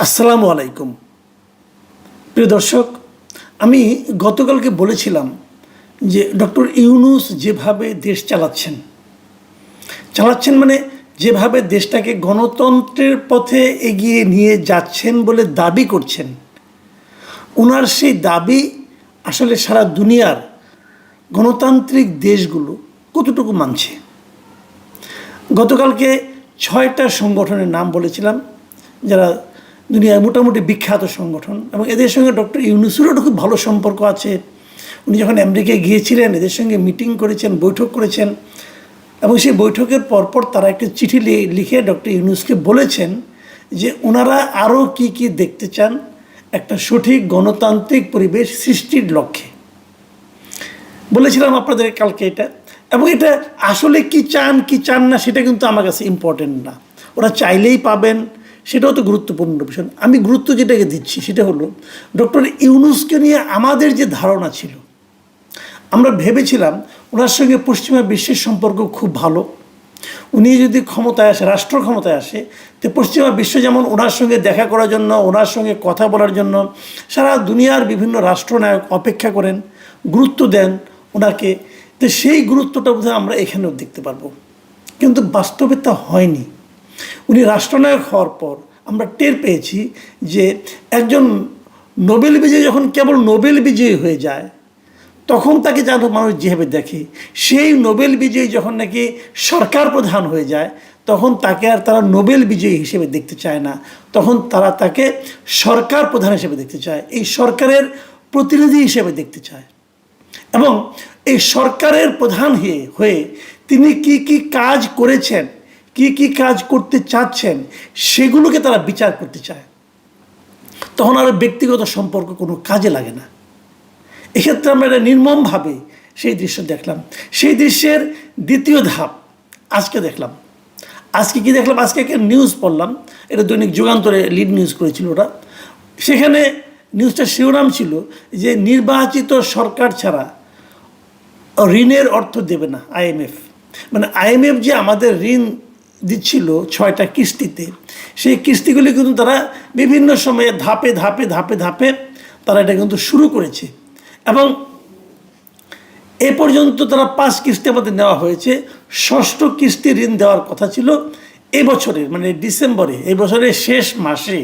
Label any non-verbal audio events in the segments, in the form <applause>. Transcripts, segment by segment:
আসসালামু আলাইকুম। প্রিয় দর্শক, আমি গতকালকে বলেছিলাম যে ডক্টর ইউনুস যেভাবে দেশ চালাচ্ছেন চালাচ্ছেন মানে যেভাবে দেশটাকে গণতন্ত্রের পথে এগিয়ে নিয়ে যাচ্ছেন বলে দাবি করছেন ওনার সেই দাবি আসলে সারা দুনিয়ার গণতান্ত্রিক দেশগুলো কতটুকু মানছে? গতকালকে ছয়টা সংগঠনের নাম বলেছিলাম, যারা দুনিয়ার মোটামুটি বিখ্যাত সংগঠন এবং এদের সঙ্গে ডক্টর ইউনুসেরও খুব ভালো সম্পর্ক আছে। উনি যখন আমেরিকায় গিয়েছিলেন, এদের সঙ্গে মিটিং করেছেন, বৈঠক করেছেন এবং সেই বৈঠকের পরপর তারা একটা চিঠি লিখে ডক্টর ইউনুসকে বলেছেন যে ওনারা আরও কি কি দেখতে চান, একটা সঠিক গণতান্ত্রিক পরিবেশ সৃষ্টির লক্ষ্যে। বলেছিলাম আপনাদের কালকে এটা এবং এটা আসলে কি চান কি চান না সেটা কিন্তু আমার কাছে ইম্পর্টেন্ট না। ওরা চাইলেই পাবেন সেটাও তো গুরুত্বপূর্ণ বিষয়। আমি গুরুত্ব যেটাকে দিচ্ছি সেটা হলো, ডক্টর ইউনুসকে নিয়ে আমাদের যে ধারণা ছিল, আমরা ভেবেছিলাম ওনার সঙ্গে পশ্চিমা বিশ্বের সম্পর্ক খুব ভালো। উনি যদি ক্ষমতায় আসে, রাষ্ট্র ক্ষমতায় আসে, তো পশ্চিমা বিশ্ব যেমন ওনার সঙ্গে দেখা করার জন্য, ওনার সঙ্গে কথা বলার জন্য, সারা দুনিয়ার বিভিন্ন রাষ্ট্রনায়ক অপেক্ষা করেন, গুরুত্ব দেন ওনাকে, তো সেই গুরুত্বটা বোধহয় আমরা এখানেও দেখতে পারব। কিন্তু বাস্তবে তা হয়নি। উনি রাষ্ট্রনায়ক হওয়ার পর আমরা টের পেয়েছি যে একজন নোবেল বিজয়ী যখন কেবল নোবেল বিজয়ী হয়ে যায়, তখন তাকে যেন মানুষ যেভাবে দেখে। সেই নোবেল বিজয়ী যখন নাকি সরকার প্রধান হয়ে যায়, তখন তাকে আর তারা নোবেল বিজয়ী হিসেবে দেখতে চায় না। তখন তারা তাকে সরকার প্রধান হিসেবে দেখতে চায়, এই সরকারের প্রতিনিধি হিসেবে দেখতে চায়। এবং এই সরকারের প্রধান হয়ে হয়ে তিনি কি কি কাজ করেছেন কি কি কাজ করতে চাচ্ছেন, সেগুলোকে তারা বিচার করতে চায়। তখন আর ব্যক্তিগত সম্পর্ক কোনো কাজে লাগে না। এক্ষেত্রে আমরা এটা নির্মমভাবে সেই দৃশ্য দেখলাম। সেই দৃশ্যের দ্বিতীয় ধাপ আজকে দেখলাম। আজকে কি দেখলাম? আজকে একটা নিউজ পড়লাম। এটা দৈনিক যুগান্তরে লিড নিউজ করেছিল ওরা সেখানে নিউজটার শিরোনাম ছিল যে নির্বাচিত সরকার ছাড়া ঋণের অর্থ দেবে না আইএমএফ মানে আইএমএফ যে আমাদের ঋণ দিচ্ছিল ছয়টা কিস্তিতে। সেই কিস্তিগুলি কিন্তু তারা বিভিন্ন সময়ে ধাপে ধাপে ধাপে ধাপে তারা এটা কিন্তু শুরু করেছে। এবং এ পর্যন্ত তারা পাঁচ কিস্তি আমাদের নেওয়া হয়েছে। ষষ্ঠ কিস্তি ঋণ দেওয়ার কথা ছিল এবছরের মানে ডিসেম্বরে এই বছরের শেষ মাসে,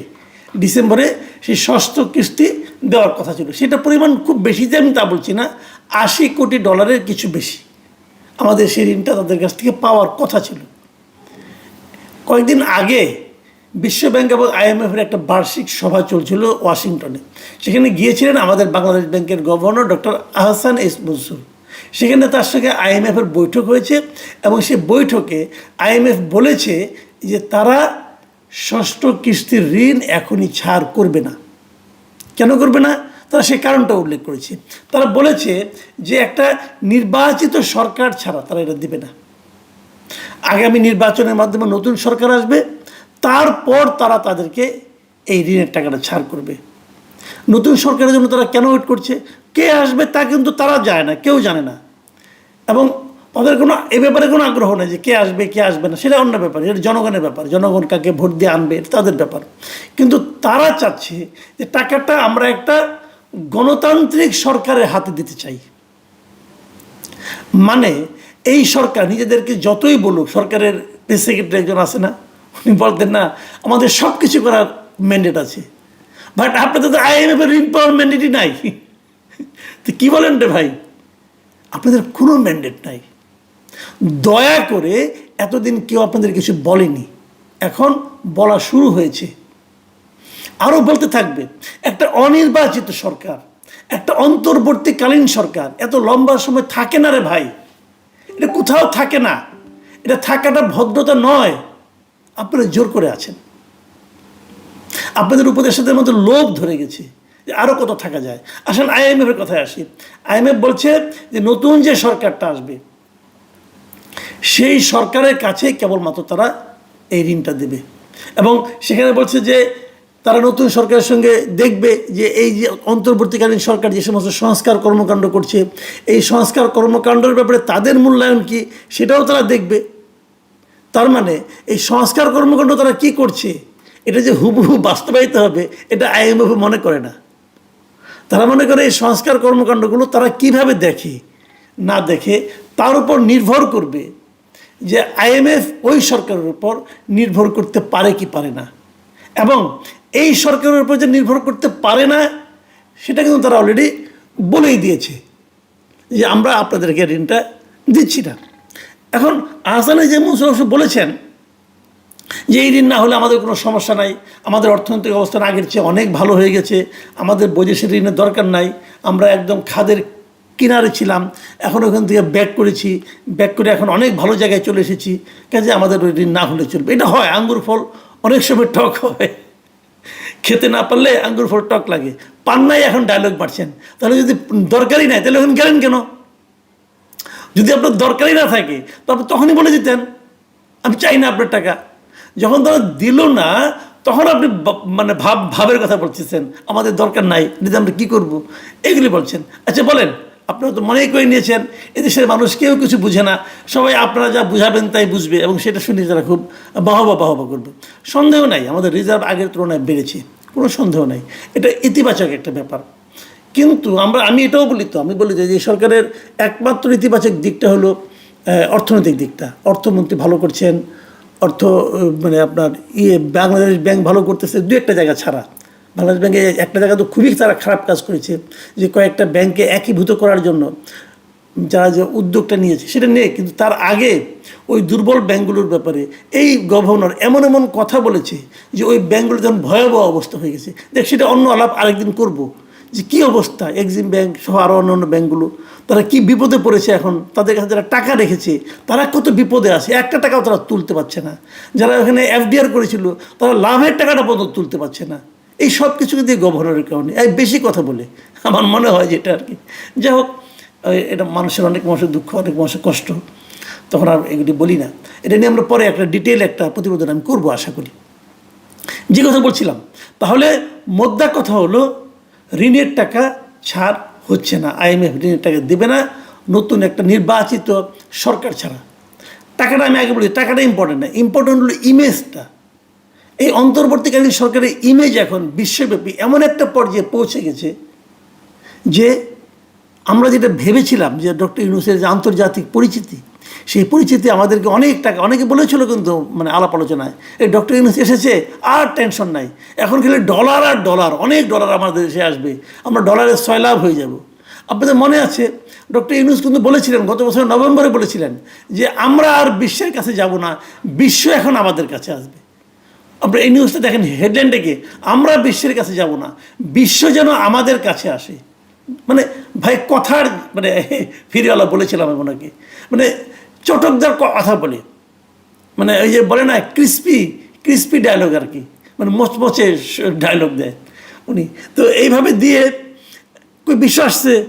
ডিসেম্বরে সেই ষষ্ঠ কিস্তি দেওয়ার কথা ছিল। সেটা পরিমাণ খুব বেশি যে আমি তা বলছি না, আশি কোটি ডলারের কিছু বেশি আমাদের সেই ঋণটা তাদের কাছ থেকে পাওয়ার কথা ছিল। কয়েকদিন আগে বিশ্বব্যাংক এবং আইএমএফের একটা বার্ষিক সভা চলছিল ওয়াশিংটনে। সেখানে গিয়েছিলেন আমাদের বাংলাদেশ ব্যাংকের governor doctor Ahsan S Mansur. সেখানে তার সঙ্গে আইএমএফের বৈঠক হয়েছে এবং সেই বৈঠকে আইএমএফ বলেছে যে তারা ষষ্ঠ কিস্তির ঋণ এখনই ছাড় করবে না। কেন করবে না? তারা সেই কারণটা উল্লেখ করেছে। তারা বলেছে যে একটা নির্বাচিত সরকার ছাড়া তারা এটা দেবে না। আগামী নির্বাচনের মাধ্যমে নতুন সরকার আসবে, তারপর তারা তাদেরকে এই ঋণের টাকাটা ছাড় করবে। নতুন সরকারের জন্য তারা কেন ওয়েট করছে? কে আসবে তা কিন্তু তারা যায় না, কেউ জানে না। এবং তাদের কোনো, এ ব্যাপারে কোনো আগ্রহ নেই যে কে আসবে কে আসবে না, সেটা অন্য ব্যাপার, এটা জনগণের ব্যাপার, জনগণ কাকে ভোট দিয়ে আনবে, এটা তাদের ব্যাপার। কিন্তু তারা চাচ্ছে যে টাকাটা আমরা একটা গণতান্ত্রিক সরকারের হাতে দিতে চাই। মানে এই সরকার নিজেদেরকে যতই বলুক, সরকারের প্রেস সেক্রেটারি একজন আছে না, উনি বলতেন, না, আমাদের সব কিছু করার ম্যান্ডেট আছে। বাট আপনাদের তো আইএমএফ এর ঋণ পাওয়ার ম্যান্ডেটই নাই। <laughs> তো কী বলেন রে ভাই? আপনাদের কোনো ম্যান্ডেট নাই। দয়া করে এতদিন কেউ আপনাদের কিছু বলেনি। এখন বলা শুরু হয়েছে। আরও বলতে থাকবে, একটা অনির্বাচিত সরকার, একটা অন্তর্বর্তীকালীন সরকার, এত লম্বা সময় থাকে না রে ভাই। এটা কোথাও থাকে না। এটা থাকাটা ভদ্রতা নয়। আপনারা জোর করে আছেন। আপনাদের উপদেষ্টাদের মধ্যে লোভ ধরে গেছে যে আরও কত থাকা যায়। আসেন আইএমএফের কথায় আসি। আইএমএফ বলছে যে নতুন যে সরকারটা আসবে, সেই সরকারের কাছে কেবলমাত্র তারা এই ঋণটা দেবে। এবং সেখানে বলছে যে তারা নতুন সরকারের সঙ্গে দেখবে যে এই যে অন্তর্বর্তীকালীন সরকার যে সমস্ত সংস্কার কর্মকাণ্ড করছে, এই সংস্কার কর্মকাণ্ডের ব্যাপারে তাদের মূল্যায়ন কি সেটাও তারা দেখবে। তার মানে এই সংস্কার কর্মকাণ্ড তারা কি করছে, এটা যে হুবহু বাস্তবায়িত হবে, এটা আইএমএফ মনে করে না। তারা মনে করে এই সংস্কার কর্মকাণ্ডগুলো তারা কীভাবে দেখে, না দেখে, তার উপর নির্ভর করবে যে আইএমএফ ওই সরকারের উপর নির্ভর করতে পারে কি পারে না। এবং এই সরকারের উপর যে নির্ভর করতে পারে না, সেটা কিন্তু তারা অলরেডি বলেই দিয়েছে যে আমরা আপনাদেরকে ঋণটা দিচ্ছি না। এখন আহসান যে মুসলমান বলেছেন যে এই ঋণ না হলে আমাদের কোনো সমস্যা নাই, আমাদের অর্থনৈতিক অবস্থান আগের চেয়ে অনেক ভালো হয়ে গেছে, আমাদের বৈদেশিক ঋণের দরকার নাই, আমরা একদম খাদের কিনারে ছিলাম, এখন ওখান থেকে ব্যাক করেছি, ব্যাক করে এখন অনেক ভালো জায়গায় চলে এসেছি, কাজে আমাদের ওই ঋণ না হলে চলবে। এটা হয়, আঙ্গুর ফল অনেক সময় টক হয়। খেতে না পারলে আঙ্গুর ফল টক লাগে। পান নাই, এখন ডায়লগ মারছেন তাহলে যদি দরকারই নাই, তাহলে এখন গেলেন কেন? যদি আপনার দরকারই না থাকে তবে তখনই বলে দিতেন, আমি চাই না আপনার টাকা। যখন তারা দিল না, তখন আপনি মানে ভাব, ভাবের কথা বলতেছেন, আমাদের দরকার নাই দিদি আমরা কী করব? এগুলি বলছেন। আচ্ছা বলেন, আপনারা তো মনেই করে নিয়েছেন, এদেশের মানুষ কেউ কিছু বুঝে না। সবাই আপনারা যা বুঝাবেন তাই বুঝবে, এবং সেটা শুনে তারা খুব বাহবা বাহবা করবে। সন্দেহ নাই, আমাদের রিজার্ভ আগের তুলনায় বেড়েছে। কোনো সন্দেহ নেই। এটা ইতিবাচক একটা ব্যাপার। কিন্তু আমরা, আমি এটাও বলি তো, আমি বলি যে এই সরকারের একমাত্র ইতিবাচক দিকটা হলো অর্থনৈতিক দিকটা। অর্থমন্ত্রী ভালো করছেন, অর্থ মানে আপনার ইয়ে বাংলাদেশ ব্যাংক ভালো করতেছে, দু একটা জায়গা ছাড়া। বাংলাদেশ ব্যাংকে একটা জায়গা তো খুবই তারা খারাপ কাজ করেছে, যে কয়েকটা ব্যাংকে একীভূত করার জন্য যারা যে উদ্যোগটা নিয়েছে সেটা নিয়ে, কিন্তু তার আগে ওই দুর্বল ব্যাঙ্কগুলোর ব্যাপারে এই গভর্নর এমন এমন কথা বলেছে যে ওই ব্যাঙ্কগুলো যেমন ভয়াবহ অবস্থা হয়ে গেছে। দেখ, সেটা অন্য আলাপ আরেকদিন করব। যে কী অবস্থা? এক্সিম ব্যাংক সহ আরও অন্য অন্য ব্যাঙ্কগুলো তারা কি বিপদে পড়েছে এখন? তাদের কাছে যারা টাকা রেখেছে, তারা কত বিপদে আছে? একটা টাকাও তারা তুলতে পারছে না। যারা ওখানে এফডিআর করেছিল, তারা লাভের টাকাটা পর্যন্ত তুলতে পারছে না। এই সব কিছু এই গভর্নরের কারণে। বেশি কথা বলে। আমার মনে হয় যেটা আর কি। যাই হোক এটা মানুষের অনেক মানুষের দুঃখ, অনেক মানুষের কষ্ট। তখন আর এগুলি বলি না। এটা নিয়ে আমরা পরে একটা ডিটেল একটা প্রতিবেদন আমি করব, আশা করি। যে কথা বলছিলাম, তাহলে মোদ্দা কথা হলো, ঋণের টাকা ছাড় হচ্ছে না। আইএমএফ ঋণের টাকা দেবে না, নতুন একটা নির্বাচিত সরকার ছাড়া। টাকাটা আমি আগে বলি, টাকাটা ইম্পর্টেন্ট না। ইম্পর্টেন্ট হলো ইমেজটা এই অন্তর্বর্তীকালীন সরকারের ইমেজ এখন বিশ্বব্যাপী এমন একটা পর্যায়ে পৌঁছে গেছে যে আমরা যেটা ভেবেছিলাম যে ডক্টর ইউনুসের যে আন্তর্জাতিক পরিচিতি, সেই পরিচিতি আমাদেরকে অনেক টাকা, অনেকে বলেছিল কিন্তু মানে আলাপ আলোচনায় এই ডক্টর ইউনুস এসেছে, আর টেনশন নাই। এখন খেলে ডলার আর ডলার, অনেক ডলার আমাদের দেশে আসবে, আমরা ডলারের সয়লাভ হয়ে যাব। আপনাদের মনে আছে, ডক্টর ইউনুস কিন্তু বলেছিলেন, গত বছর নভেম্বরে বলেছিলেন যে, আমরা আর বিশ্বের কাছে যাব না, বিশ্ব এখন আমাদের কাছে আসবে। আপনার এই নিউজটা দেখেন হেডলাইন আমরা বিশ্বের কাছে যাব না, বিশ্ব যেন আমাদের কাছে আসে। মানে ভাই কথার মানে <laughs> ফিরিওয়ালা বলেছিলাম আমি ওনাকে। মানে চটকদার কথা বলে। মানে ওই যে বলে না ক্রিস্পি ক্রিস্পি ডায়লগ আর কি। মানে মচমচে ডায়লগ দেয় উনি। তো এইভাবে দিয়ে কই বিশ্ব আসছে,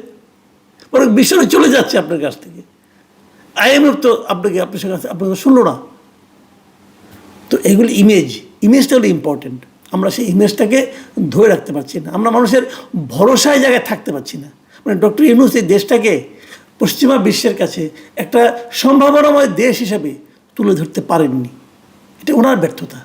বরং বিশ্বটা চলে যাচ্ছে আপনার কাছ থেকে। আইএমএফ তো আপনাকে, আপনার কাছে আপনাকে শুনলো না। তো এগুলি ইমেজ ইমেজটা হলো ইম্পর্টেন্ট আমরা সেই ইমেজটাকে ধরে রাখতে পারছি না। আমরা মানুষের ভরসায় জায়গায় থাকতে পারছি না। মানে ডক্টর ইউনুস এই দেশটাকে পশ্চিমা বিশ্বের কাছে একটা সম্ভাবনাময় দেশ হিসাবে তুলে ধরতে পারেননি। এটা ওনার ব্যর্থতা।